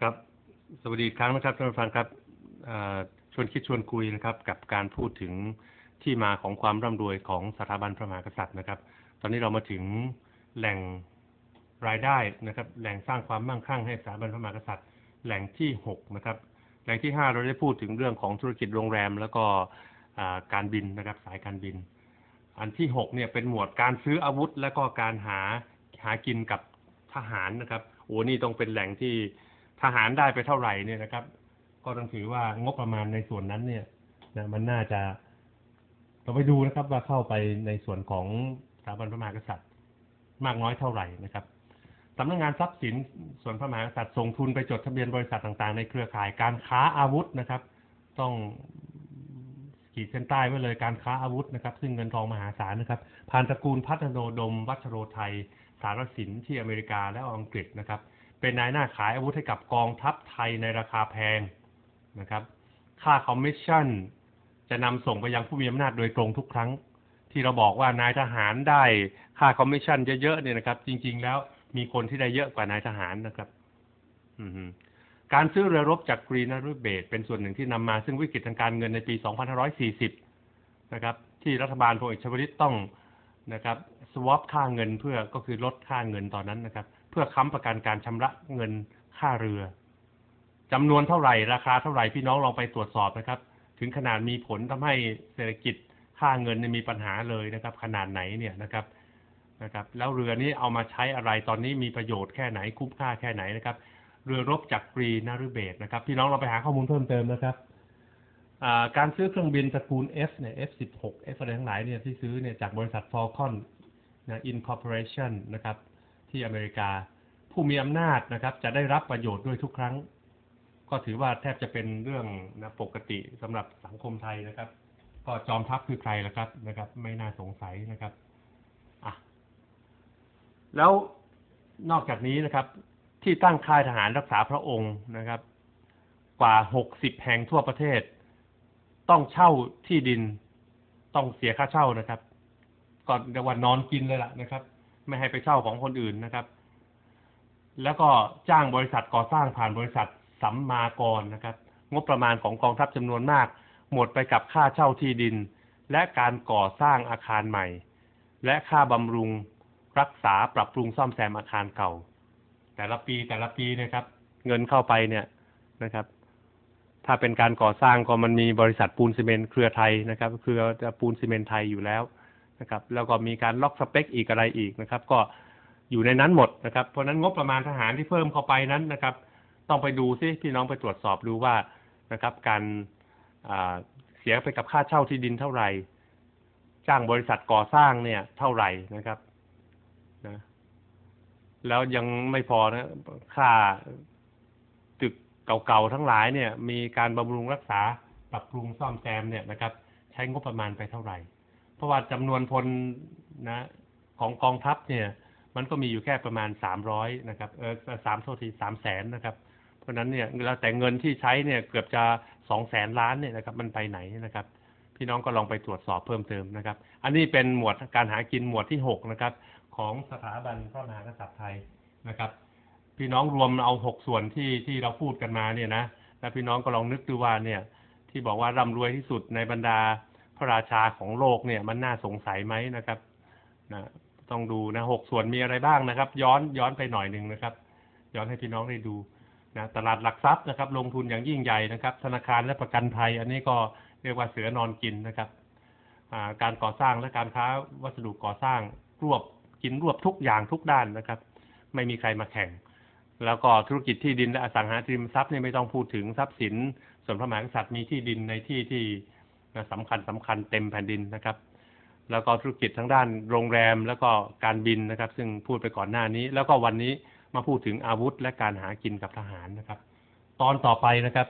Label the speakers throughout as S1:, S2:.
S1: ครับ สวัสดีอีกครั้งนะครับท่านผู้ฟังครับชวนคิดชวนคุยนะครับ กับการพูดถึงที่มาของความร่ำรวยของสถาบันพระมหากษัตริย์นะครับ ตอนนี้เรามาถึงแหล่งรายได้นะครับ แหล่งสร้างความมั่งคั่งให้สถาบันพระมหากษัตริย์ แหล่งที่หกนะครับ แหล่งที่ห้าเราได้พูดถึงเรื่องของธุรกิจโรงแรม แล้วก็การบินนะครับ สายการบิน อันที่หกเนี่ยเป็นหมวดการซื้ออาวุธ และก็การหาหากินกับทหารนะครับโอ้นี่ต้องเป็นแหล่งที่ ทหารได้ไปเท่าไหร่เนี่ยนะครับ ก็ต้องถือว่างบประมาณในส่วนนั้นเนี่ยนะมันน่าจะเราไปดูนะครับ ว่าเข้าไปในส่วนของสถาบันพระมหากษัตริย์ มากน้อยเท่าไหร่นะครับสำนักงานทรัพย์สินส่วนพระมหากษัตริย์ส่งทุนไปจดทะเบียนบริษัทต่างๆ ในเครือข่ายการค้าอาวุธนะครับ ต้องขีดเส้นใต้ไว้เลยการค้าอาวุธนะครับ ซึ่งเงินทองมหาศาลนะครับผ่านตระกูลพัฒโนดม วัชโรไทย สารสินที่อเมริกาและอังกฤษนะครับ เป็นนายหน้าขายอาวุธให้กับกองทัพไทยในราคาแพงนะครับ ค่าคอมมิชชั่น จะนำส่งไปยังผู้มีอำนาจโดยตรงทุกครั้ง ที่เราบอกว่านายทหารได้ค่าคอมมิชชั่นเยอะๆเนี่ยนะครับ จริง ๆ แล้วมีคนที่ได้เยอะกว่านายทหารนะครับการซื้อเรือรบจากกรีนารุเบตเป็นส่วนหนึ่งที่นำมาซึ่งวิกฤตทางการเงินในปี 2540 นะครับ ที่รัฐบาลพลเอกชวลิตต้องนะครับสวอปค่าเงินเพื่อก็คือลดค่าเงินตอนนั้นนะครับ เพื่อค้ำประกันการชำระเงินค่าเรือจำนวนเท่าไหร่ราคาเท่าไหร่พี่น้องลองไปตรวจสอบนะครับ ถึงขนาดมีผลทำให้เศรษฐกิจค่าเงินมีปัญหาเลยนะครับ ขนาดไหนเนี่ยนะครับนะครับ แล้วเรือนี้เอามาใช้อะไรตอนนี้มีประโยชน์แค่ไหนคุ้มค่าแค่ไหนนะครับ เรือรบจากกรีนารุเบตนะครับ พี่น้องเราไปหาข้อมูลเพิ่มเติมนะครับการซื้อเครื่องบินตระกูล F เนี่ย F16 F อะไรทั้งหลายเนี่ยที่ซื้อเนี่ยจากบริษัท Falcon นะ Incorporation นะครับ ที่อเมริกา ผู้มีอำนาจนะครับ จะได้รับประโยชน์ด้วยทุกครั้ง ก็ถือว่าแทบจะเป็นเรื่องนะปกติสำหรับสังคมไทยนะครับ ก็จอมทัพคือใครล่ะครับนะครับ ไม่น่าสงสัยนะครับอะแล้วนอกจากนี้นะครับ ที่ตั้งค่ายทหารรักษาพระองค์นะครับ กว่า60แห่งทั่วประเทศ ต้องเช่าที่ดิน ต้องเสียค่าเช่านะครับก่อนเรียกว่านอนกินเลยล่ะนะครับ ไม่ให้ไปเช่าของคนอื่นนะครับ แล้วก็จ้างบริษัทก่อสร้างผ่านบริษัทสัมมากรนะครับ งบประมาณของกองทัพจำนวนมาก หมดไปกับค่าเช่าที่ดิน และการก่อสร้างอาคารใหม่ และค่าบำรุงรักษาปรับปรุงซ่อมแซมอาคารเก่า แต่ละปีแต่ละปีนะครับ เงินเข้าไปเนี่ยนะครับ ถ้าเป็นการก่อสร้างก็มันมีบริษัทปูนซีเมนต์เครือไทยนะครับ เครือปูนซีเมนต์ไทยอยู่แล้ว นะครับ แล้วก็มีการล็อกสเปคอีกอะไรอีกนะครับ ก็อยู่ในนั้นหมดนะครับ เพราะนั้นงบประมาณทหารที่เพิ่มเข้าไปนั้นนะครับ ต้องไปดูซิพี่น้องไปตรวจสอบดูว่านะครับ การเสียไปกับค่าเช่าที่ดินเท่าไหร่จ้างบริษัทก่อสร้างเนี่ยเท่าไหร่นะครับนะแล้วยังไม่พอนะ ค่าตึกเก่าๆทั้งหลายเนี่ย มีการบำรุงรักษาปรับปรุงซ่อมแซมเนี่ยนะครับ ใช้งบประมาณไปเท่าไหร่ เพราะว่าจำนวนพลนะของกองทัพเนี่ย มันก็มีอยู่แค่ประมาณสามร้อยนะครับเออสามโทษทีสามแสนนะครับ เพราะฉะนั้นเนี่ยแล้วแต่เงินที่ใช้เนี่ยเกือบจะสองแสนล้านเนี่ยนะครับ มันไปไหนนะครับ พี่น้องก็ลองไปตรวจสอบเพิ่มเติมนะครับ อันนี้เป็นหมวดการหากินหมวดที่หกนะครับ ของสถาบันพระมหากษัตริย์ไทยนะครับพี่น้องรวมเอาหกส่วนที่ที่เราพูดกันมาเนี่ยนะแล้วพี่น้องก็ลองนึกดูว่าเนี่ย ที่บอกว่าร่ำรวยที่สุดในบรรดา พระราชาของโลกเนี่ยมันน่าสงสัยไหมนะครับนะต้องดูนะหกส่วนมีอะไรบ้างนะครับ ย้อนย้อนไปหน่อยหนึ่งนะครับ ย้อนให้พี่น้องได้ดูนะตลาดหลักทรัพย์นะครับ ลงทุนอย่างยิ่งใหญ่นะครับ ธนาคารและประกันภัย อันนี้ก็เรียกว่าเสือนอนกินนะครับอ่าการก่อสร้างและการค้าวัสดุก่อสร้างรวบกินรวบทุกอย่างทุกด้านนะครับ ไม่มีใครมาแข่ง แล้วก็ธุรกิจที่ดินและอสังหาริมทรัพย์เนี่ยไม่ต้องพูดถึงทรัพย์สินส่วนพระมหากษัตริย์มีที่ดินในที่ที่ สำคัญสำคัญเต็มแผ่นดินนะครับ แล้วก็ธุรกิจทั้งด้านโรงแรมแล้วก็การบินนะครับ ซึ่งพูดไปก่อนหน้านี้ แล้วก็วันนี้มาพูดถึงอาวุธและการหากินกับทหารนะครับ ตอนต่อไปนะครับ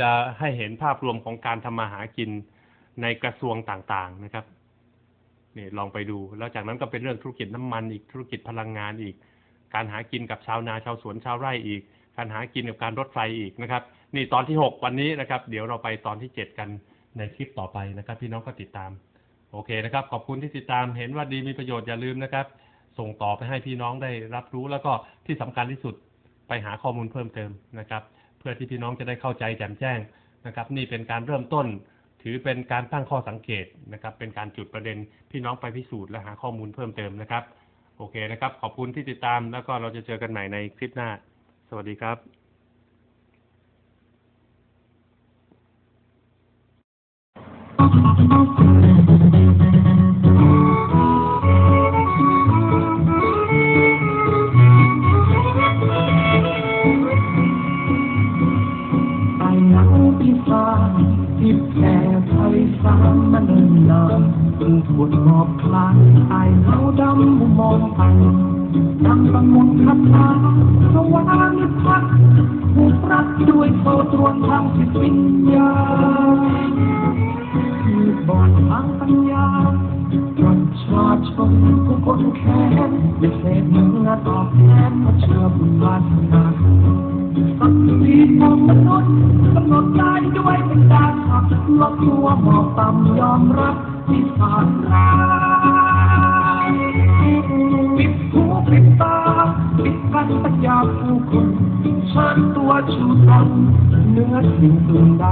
S1: จะให้เห็นภาพรวมของการทำมาหากินในกระทรวงต่างๆนะครับนี่ลองไปดู แล้วจากนั้นก็เป็นเรื่องธุรกิจน้ำมันอีกธุรกิจพลังงานอีก การหากินกับชาวนาชาวสวนชาวไร่อีก การหากินกับการรถไฟอีกนะครับ นี่ตอนที่หกวันนี้นะครับ เดี๋ยวเราไปตอนที่เจ็ดกัน ในคลิปต่อไปนะครับ พี่น้องก็ติดตาม โอเคนะครับ ขอบคุณที่ติดตามเห็นว่าดีมีประโยชน์อย่าลืมนะครับ ส่งต่อไปให้พี่น้องได้รับรู้แล้วก็ที่สำคัญที่สุดไปหาข้อมูลเพิ่มเติมนะครับ เพื่อที่พี่น้องจะได้เข้าใจแจ่มแจ้งนะครับ นี่เป็นการเริ่มต้น ถือเป็นการตั้งข้อสังเกตนะครับ เป็นการจุดประเด็นพี่น้องไปพิสูจน์และหาข้อมูลเพิ่มเติมนะครับ โอเคนะครับ ขอบคุณที่ติดตามแล้วก็เราจะเจอกันใหม่ในคลิปหน้า สวัสดีครับ
S2: ไอ้หนัง ที่สร้างที่แผ่ไฟฟ้ามันเดินนานจึงถวดหมอบคลานไอ้เงาดำมุมมองไปดังบังมนต์คาถาสว่างนิพักผูกรัดด้วยโซ่ตรวนทางจิตวิญญาณ บอดทางปัญญาประชาชนผู้คนแค้นไม่เศษเนื้อตอบแทนมาเชื่อบุญวาสนาสักทีของมนุษย์กำหนดได้ด้วยเป็นดาขับลดตัวหมอบต่ำยอมรับที่ผ่านร้ายปิดหูปิดตาปิดกันปัญญาผู้คนเชิญตัวชูตันเนื้อสิ่งอื่นใด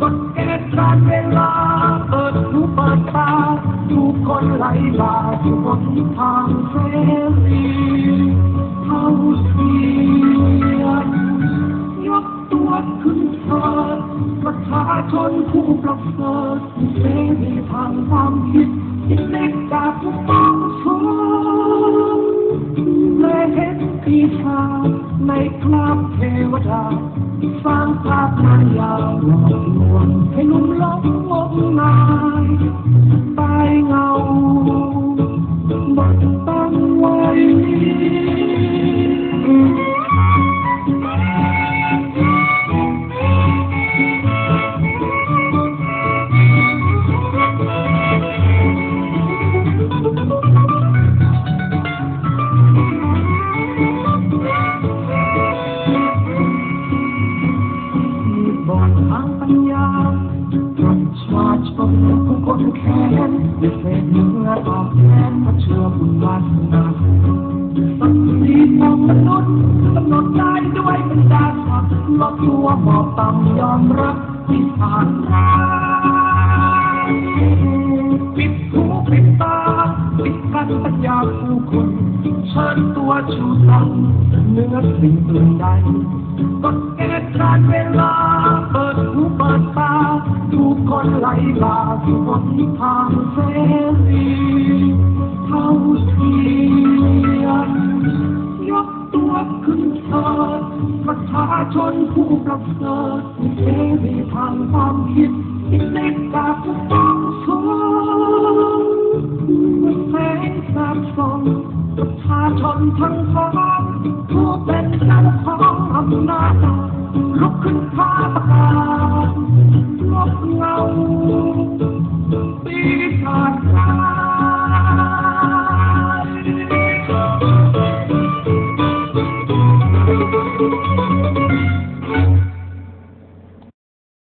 S2: กฎเกณฑ์การเวลา ปิดหูเปิดตาดูคนไหลลาอยู่บนทางเสรีเท่าเทียมยกตัวขึ้นเถิดประชาชนผู้ประเสริฐเสรีทางความคิดที่เล็กจากผู้ต้องชนและเห็นปีชาใน คราบเทวดาสร้างภาพมายาหลอกลวงให้นุ่มหลงงมงายตายเงา นไม่เศษเนื้อตอบแทนมาเชื่อบุญวาสนาสักทีของมนุษย์กำหนดได้ด้วยเป็นดาสักดิ์ลดตัวหมอบต่ำยอมรับที่ผ่านร้าปิดหูปิดตาปิดกันปัญญาผู้คนเชิญตัวชูตันเนื้อสิ่งอื่นใดกฎเกณฑ์การเวลา ไหลลาสู่บนทางเสรีเท่าเทียมยกตัวขึ้นเถิดประชาชนผู้ประเสริฐเสรีทางความคิดที่เล็กกาผู้ต้องสงแสงสาบส่องประชาชนทั้งพ้องผู้เป็นเจ้าของอำนาจลุกขึ้นท้าประกาศ